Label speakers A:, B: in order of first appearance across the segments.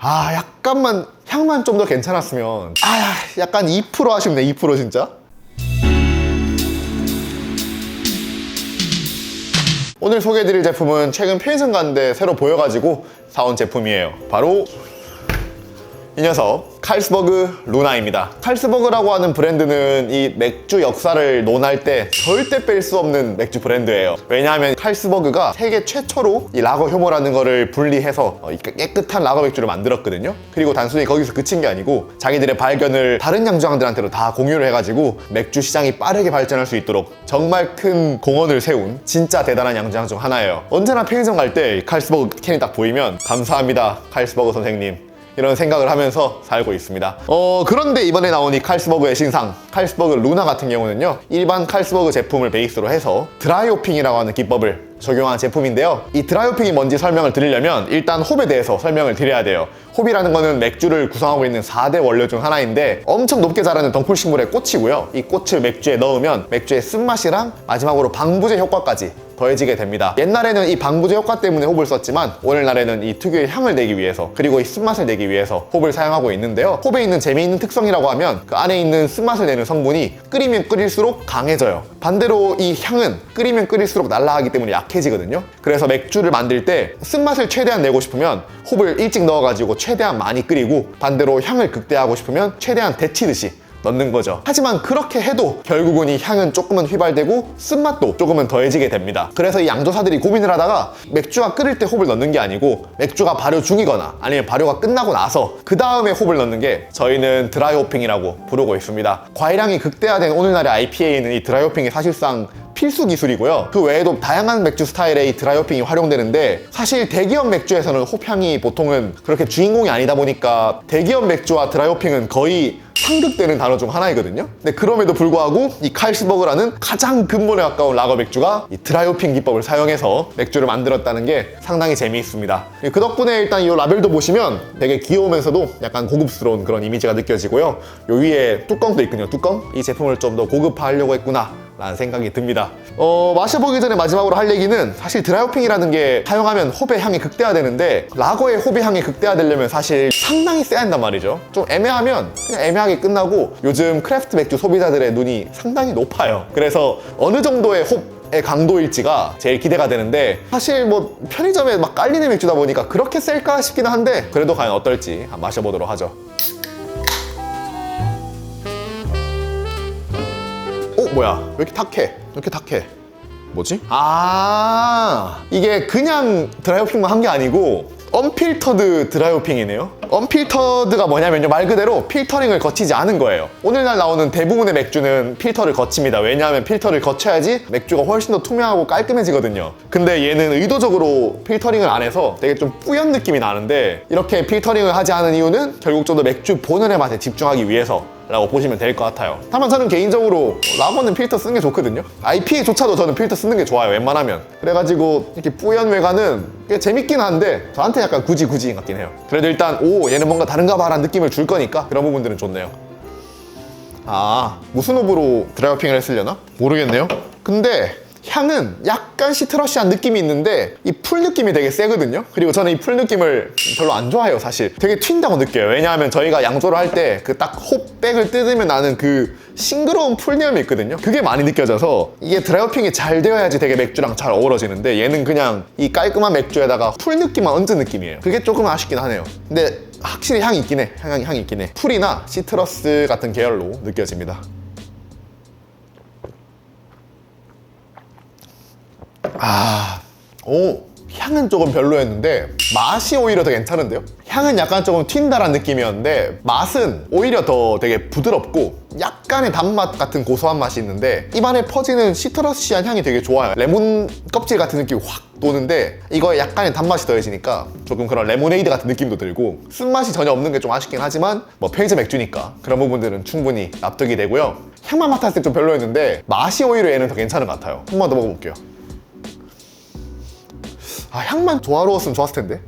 A: 아 약간만 향만 좀 더 괜찮았으면. 아. 약간 2% 아쉽네 2% 진짜. 오늘 소개해드릴 제품은 최근 편의점 갔는데 새로 보여가지고 사온 제품이에요. 바로 이 녀석 칼스버그 루나입니다. 칼스버그라고 하는 브랜드는 이 맥주 역사를 논할 때 절대 뺄 수 없는 맥주 브랜드예요. 왜냐하면 칼스버그가 세계 최초로 이 라거 효모라는 거를 분리해서 어, 이 깨끗한 라거 맥주를 만들었거든요. 그리고 단순히 거기서 그친 게 아니고 자기들의 발견을 다른 양조장들한테도 다 공유를 해가지고 맥주 시장이 빠르게 발전할 수 있도록 정말 큰 공헌을 세운 진짜 대단한 양조장 중 하나예요. 언제나 편의점 갈 때 칼스버그 캔이 딱 보이면 감사합니다 칼스버그 선생님 이런 생각을 하면서 살고 있습니다. 어, 그런데 이번에 나온 이 칼스버그의 신상, 칼스버그 루나 같은 경우는요, 일반 칼스버그 제품을 베이스로 해서 드라이오핑이라고 하는 기법을 적용한 제품인데요. 이 드라이오핑이 뭔지 설명을 드리려면 일단 홉에 대해서 설명을 드려야 돼요. 홉이라는 거는 맥주를 구성하고 있는 4대 원료 중 하나인데 엄청 높게 자라는 덩쿨 식물의 꽃이고요. 이 꽃을 맥주에 넣으면 맥주의 쓴맛이랑 마지막으로 방부제 효과까지 더해지게 됩니다. 옛날에는 이 방부제 효과 때문에 홉을 썼지만 오늘날에는 이 특유의 향을 내기 위해서 그리고 이 쓴맛을 내기 위해서 홉을 사용하고 있는데요. 홉에 있는 재미있는 특성이라고 하면 그 안에 있는 쓴맛을 내는 성분이 끓이면 끓일수록 강해져요. 반대로 이 향은 끓이면 끓일수록 날아가기 때문에 약해지거든요. 그래서 맥주를 만들 때 쓴맛을 최대한 내고 싶으면 홉을 일찍 넣어가지고 최대한 많이 끓이고 반대로 향을 극대화하고 싶으면 최대한 데치듯이 넣는 거죠. 하지만 그렇게 해도 결국은 이 향은 조금은 휘발되고 쓴맛도 조금은 더해지게 됩니다. 그래서 이 양조사들이 고민을 하다가 맥주가 끓일 때 홉을 넣는 게 아니고 맥주가 발효 중이거나 아니면 발효가 끝나고 나서 그 다음에 홉을 넣는 게 저희는 드라이 호핑이라고 부르고 있습니다. 과일향이 극대화된 오늘날의 IPA는 이 드라이 호핑이 사실상 필수 기술이고요. 그 외에도 다양한 맥주 스타일의 이 드라이호핑이 활용되는데 사실 대기업 맥주에서는 호향이 보통은 그렇게 주인공이 아니다 보니까 대기업 맥주와 드라이호핑은 거의 상극되는 단어 중 하나이거든요. 근데 그럼에도 불구하고 이 칼스버그라는 가장 근본에 가까운 라거 맥주가 이 드라이호핑 기법을 사용해서 맥주를 만들었다는 게 상당히 재미있습니다. 그 덕분에 일단 이 라벨도 보시면 되게 귀여우면서도 약간 고급스러운 그런 이미지가 느껴지고요. 요 위에 뚜껑도 있거든요. 뚜껑. 이 제품을 좀 더 고급화하려고 했구나. 라는 생각이 듭니다. 어, 마셔보기 전에 마지막으로 할 얘기는 사실 드라이호핑이라는 게 사용하면 홉의 향이 극대화되는데 라거의 홉의 향이 극대화되려면 사실 상당히 세야 한단 말이죠. 좀 애매하면 그냥 애매하게 끝나고 요즘 크래프트 맥주 소비자들의 눈이 상당히 높아요. 그래서 어느 정도의 홉의 강도일지가 제일 기대가 되는데 사실 뭐 편의점에 막 깔리는 맥주다 보니까 그렇게 셀까 싶기는 한데 그래도 과연 어떨지 마셔보도록 하죠. 뭐야? 왜 이렇게 탁해? 왜 이렇게 탁해? 뭐지? 아 이게 그냥 드라이호핑만 한 게 아니고 언필터드 드라이호핑이네요. 언필터드가 뭐냐면요 말 그대로 필터링을 거치지 않은 거예요. 오늘날 나오는 대부분의 맥주는 필터를 거칩니다. 왜냐하면 필터를 거쳐야지 맥주가 훨씬 더 투명하고 깔끔해지거든요. 근데 얘는 의도적으로 필터링을 안 해서 되게 좀 뿌연 느낌이 나는데 이렇게 필터링을 하지 않은 이유는 결국 좀 더 맥주 본연의 맛에 집중하기 위해서 라고 보시면 될 것 같아요. 다만 저는 개인적으로 라거는 필터 쓰는 게 좋거든요. IPA조차도 저는 필터 쓰는 게 좋아요. 웬만하면. 그래가지고 이렇게 뿌연 외관은 꽤 재밌긴 한데 저한테 약간 굳이 굳이 같긴 해요. 그래도 일단 오 얘는 뭔가 다른가 봐 라는 느낌을 줄 거니까 그런 부분들은 좋네요. 아 무슨 홉으로 드라이어핑을 했으려나? 모르겠네요. 근데 향은 약간 시트러시한 느낌이 있는데 이 풀 느낌이 되게 세거든요? 그리고 저는 이 풀 느낌을 별로 안 좋아해요 사실. 되게 튄다고 느껴요. 왜냐하면 저희가 양조를 할 때 그 딱 홉백을 뜯으면 나는 그 싱그러운 풀념이 있거든요? 그게 많이 느껴져서 이게 드라이어핑이 잘 되어야지 되게 맥주랑 잘 어우러지는데 얘는 그냥 이 깔끔한 맥주에다가 풀 느낌만 얹은 느낌이에요. 그게 조금 아쉽긴 하네요. 근데 확실히 향이 있긴 해. 향이, 향이 있긴 해. 풀이나 시트러스 같은 계열로 느껴집니다 아, 오, 향은 조금 별로였는데 맛이 오히려 더 괜찮은데요? 향은 약간 조금 튄다란 느낌이었는데 맛은 오히려 더 되게 부드럽고 약간의 단맛 같은 고소한 맛이 있는데 입안에 퍼지는 시트러시한 향이 되게 좋아요. 레몬 껍질 같은 느낌이 확 도는데 이거에 약간의 단맛이 더해지니까 조금 그런 레모네이드 같은 느낌도 들고 쓴맛이 전혀 없는 게 좀 아쉽긴 하지만 뭐 편의점 맥주니까 그런 부분들은 충분히 납득이 되고요. 향만 맡았을 때 좀 별로였는데 맛이 오히려 얘는 더 괜찮은 것 같아요. 한 번 더 먹어볼게요. 아 향만 조화로웠으면 좋았을 텐데.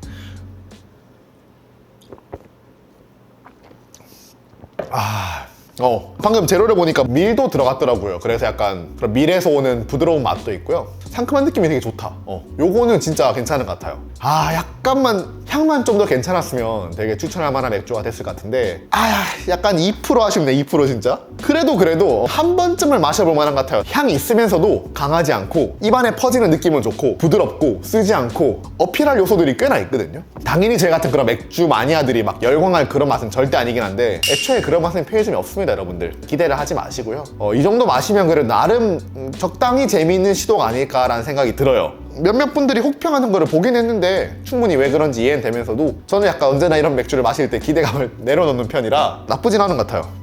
A: 아 어, 방금 재료를 보니까 밀도 들어갔더라고요. 그래서 약간 그런 밀에서 오는 부드러운 맛도 있고요. 상큼한 느낌이 되게 좋다. 어, 요거는 진짜 괜찮은 것 같아요. 아, 약간만 향만 좀 더 괜찮았으면 되게 추천할 만한 맥주가 됐을 것 같은데 아, 약간 2% 아쉽네. 2% 진짜. 그래도 그래도 한 번쯤을 마셔볼 만한 것 같아요. 향이 있으면서도 강하지 않고 입안에 퍼지는 느낌은 좋고 부드럽고 쓰지 않고 어필할 요소들이 꽤나 있거든요. 당연히 제 같은 그런 맥주 마니아들이 막 열광할 그런 맛은 절대 아니긴 한데 애초에 그런 맛은 편의점이 없습니다, 여러분들. 기대를 하지 마시고요. 어, 이 정도 마시면 그래도 나름 음, 적당히 재미있는 시도가 아닐까라는 생각이 들어요. 몇몇 분들이 혹평하는 거를 보긴 했는데 충분히 왜 그런지 이해는 되면서도 저는 약간 언제나 이런 맥주를 마실 때 기대감을 내려놓는 편이라 나쁘진 않은 것 같아요.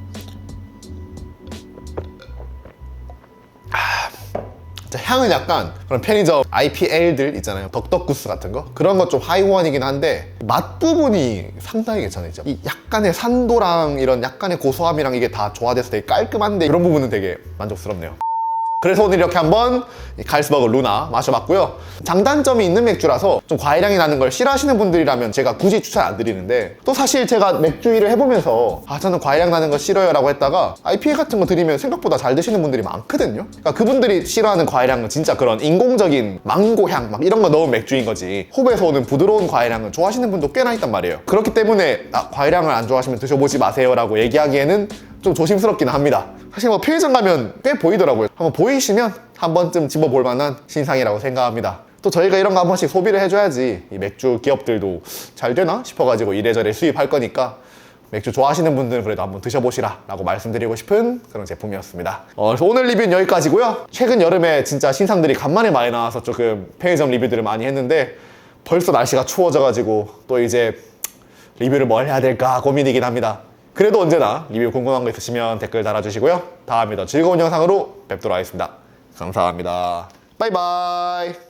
A: 향은 약간 그런 편의점 IPL들 있잖아요. 덕덕구스 같은 거. 그런 거좀 하이원이긴 한데 맛 부분이 상당히 괜찮아요. 이 약간의 산도랑 이런 약간의 고소함이랑 이게 다 조화돼서 되게 깔끔한데 그런 부분은 되게 만족스럽네요. 그래서 오늘 이렇게 한번 이 칼스버그 루나 마셔봤고요. 장단점이 있는 맥주라서 좀 과일향이 나는 걸 싫어하시는 분들이라면 제가 굳이 추천 안 드리는데 또 사실 제가 맥주 일을 해보면서 아 저는 과일향 나는 거 싫어요 라고 했다가 IPA 같은 거 드리면 생각보다 잘 드시는 분들이 많거든요. 그러니까 그분들이 싫어하는 과일향은 진짜 그런 인공적인 망고향 막 이런 거 넣은 맥주인 거지 호흡에서 오는 부드러운 과일향을 좋아하시는 분도 꽤나 있단 말이에요. 그렇기 때문에 아, 과일향을 안 좋아하시면 드셔보지 마세요 라고 얘기하기에는 좀 조심스럽긴 합니다. 사실 뭐 편의점 가면 꽤 보이더라고요. 한번 보이시면 한 번쯤 집어볼 만한 신상이라고 생각합니다. 또 저희가 이런 거 한 번씩 소비를 해줘야지 이 맥주 기업들도 잘 되나 싶어가지고 이래저래 수입할 거니까 맥주 좋아하시는 분들은 그래도 한번 드셔보시라 라고 말씀드리고 싶은 그런 제품이었습니다. 어, 그래서 오늘 리뷰는 여기까지고요. 최근 여름에 진짜 신상들이 간만에 많이 나와서 조금 편의점 리뷰들을 많이 했는데 벌써 날씨가 추워져가지고 또 이제 리뷰를 뭘 해야 될까 고민이긴 합니다. 그래도 언제나 리뷰 궁금한 거 있으시면 댓글 달아주시고요. 다음에 더 즐거운 영상으로 뵙도록 하겠습니다. 감사합니다. 바이바이.